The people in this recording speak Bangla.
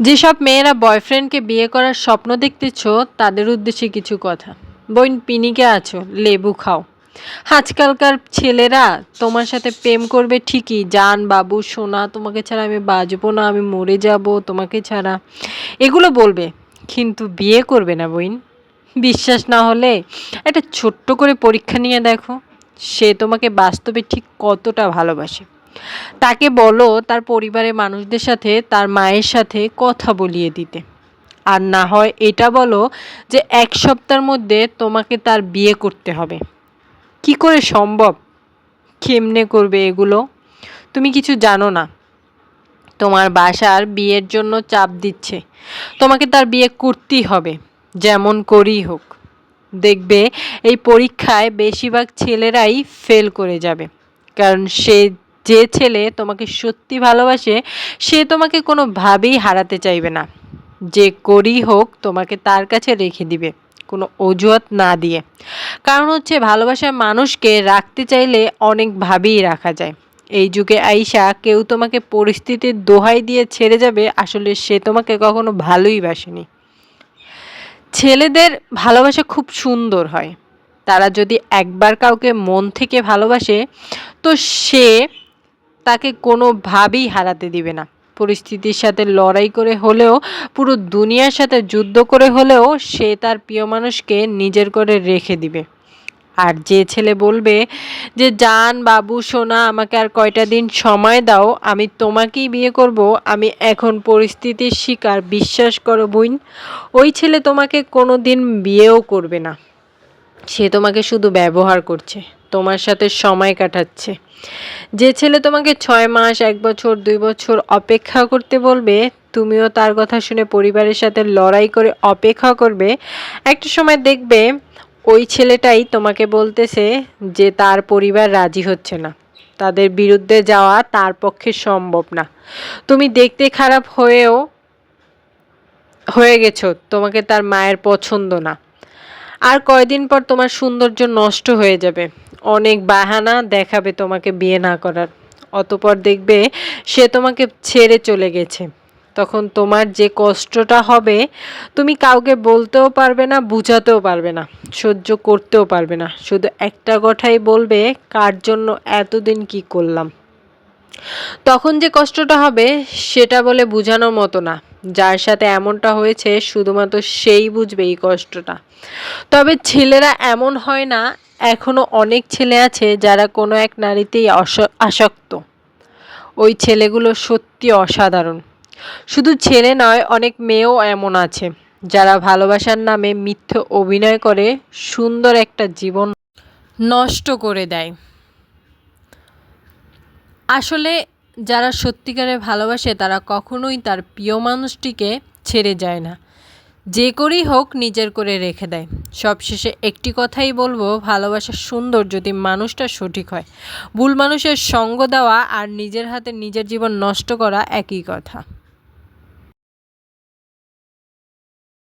যেসব মেয়েরা বয়ফ্রেন্ডকে বিয়ে করার স্বপ্ন দেখতেছ, তাদের উদ্দেশ্যে কিছু কথা। বোন, পিনিকে আছো, লেবু খাও। আজকালকার ছেলেরা তোমার সাথে প্রেম করবে ঠিকই। জান, বাবু, সোনা, তোমাকে ছাড়া আমি বাঁচবো না, আমি মরে যাব তোমাকে ছাড়া। এগুলো বলবে, কিন্তু বিয়ে করবে না বইন বিশ্বাস না হলে একটা ছোট্ট করে পরীক্ষা নিয়ে দেখো। সে তোমাকে বাস্তবে ঠিক কতটা ভালোবাসে। তাকে বলো তার পরিবারের মানুষদের সাথে, তার মায়ের সাথে কথা বলিয়ে দিতে। আর না হয় এটা বলো যে এক সপ্তাহের মধ্যে তোমাকে তার বিয়ে করতে হবে। কি করে সম্ভব? কেমনে করবে এগুলো? তুমি কিছু জানো না। তোমার বাসার বিয়ের জন্য চাপ দিচ্ছে। তোমাকে তার বিয়ে করতেই হবে, যেমন করেই হোক। দেখবে এই পরীক্ষায় বেশিরভাগ ছেলেরাই ফেল করে যাবে। কারণ সে যে ছেলে তোমাকে সত্যি ভালোবাসে, সে তোমাকে কোনোভাবেই হারাতে চাইবে না। যে করি হোক, তোমাকে তার কাছে রেখে দিবে, কোনো অজুহাত না দিয়ে। কারণ হচ্ছে, ভালোবাসার মানুষকে রাখতে চাইলে অনেকভাবেই রাখা যায়। এই যুগে আইসা কেউ তোমাকে পরিস্থিতির দোহাই দিয়ে ছেড়ে যাবে, আসলে সে তোমাকে কখনো ভালোই বাসেনি। ছেলেদের ভালোবাসা খুব সুন্দর হয়। তারা যদি একবার কাউকে মন থেকে ভালোবাসে, তো সে তাকে কোনোভাবেই হারাতে দিবে না। পরিস্থিতির সাথে লড়াই করে হলেও, পুরো দুনিয়ার সাথে যুদ্ধ করে হলেও সে তার প্রিয় মানুষকে নিজের করে রেখে দিবে। আর যে ছেলে বলবে যে, জান বাবু, সোনা, আমাকে আর কয়টা দিন সময় দাও, আমি তোমাকেই বিয়ে করব, আমি এখন পরিস্থিতির শিকার, বিশ্বাস করো বইন, ওই ছেলে তোমাকে কোনো দিন বিয়েও করবে না। সে তোমাকে শুধু ব্যবহার করছে। তোমার সাথে সময় কাটাচ্ছে। যে ছেলে তোমাকে ছয় মাস, এক বছর, দুই বছর অপেক্ষা করতে বলবে, তুমিও তার কথা শুনে পরিবারের সাথে লড়াই করে অপেক্ষা করবে। একটা সময় দেখবে ওই ছেলেটাই তোমাকে বলতেছে যে তার পরিবার রাজি হচ্ছে না। তাদের বিরুদ্ধে যাওয়া তার পক্ষে সম্ভব না। তুমি দেখতে খারাপ হয়েও, হয়ে গেছো, তোমাকে তার মায়ের পছন্দ না। আর কয়দিন পর তোমার সৌন্দর্য নষ্ট হয়ে যাবে। অনেক বাহানা দেখাবে তোমাকে বিয়ে না করার। অতপর দেখবে সে তোমাকে ছেড়ে চলে গেছে। তখন তোমার যে কষ্টটা হবে, তুমি কাউকে বলতেও পারবে না, বুঝাতেও পারবে না, সহ্য করতেও পারবে না। শুধু একটা কথাই বলবে, কার জন্য এতদিন কি করলাম? তখন যে কষ্টটা হবে, সেটা বলে বোঝানোর মতো না। যার সাথে এমনটা হয়েছে, শুধুমাত্র সেই বুঝবে এই কষ্টটা। তবে ছেলেরা এমন হয় না এখনও অনেক ছেলে আছে যারা কোনো এক নারীতেই আসক্ত। ওই ছেলেগুলো সত্যি অসাধারণ। শুধু ছেলে নয়, অনেক মেয়েও এমন আছে, যারা ভালোবাসার নামে মিথ্যে অভিনয় করে সুন্দর একটা জীবন নষ্ট করে দেয়। আসলে যারা সত্যিকারে ভালোবাসে, তারা কখনোই তার প্রিয় মানুষটিকে ছেড়ে যায় না। যে করেই হোক নিজের করে রেখে দেয়। সবশেষে একটি কথাই বলব, ভালোবাসা সুন্দর যদি মানুষটা সঠিক হয়। ভুল মানুষের সঙ্গ দেওয়া আর নিজের হাতে নিজের জীবন নষ্ট করা একই কথা।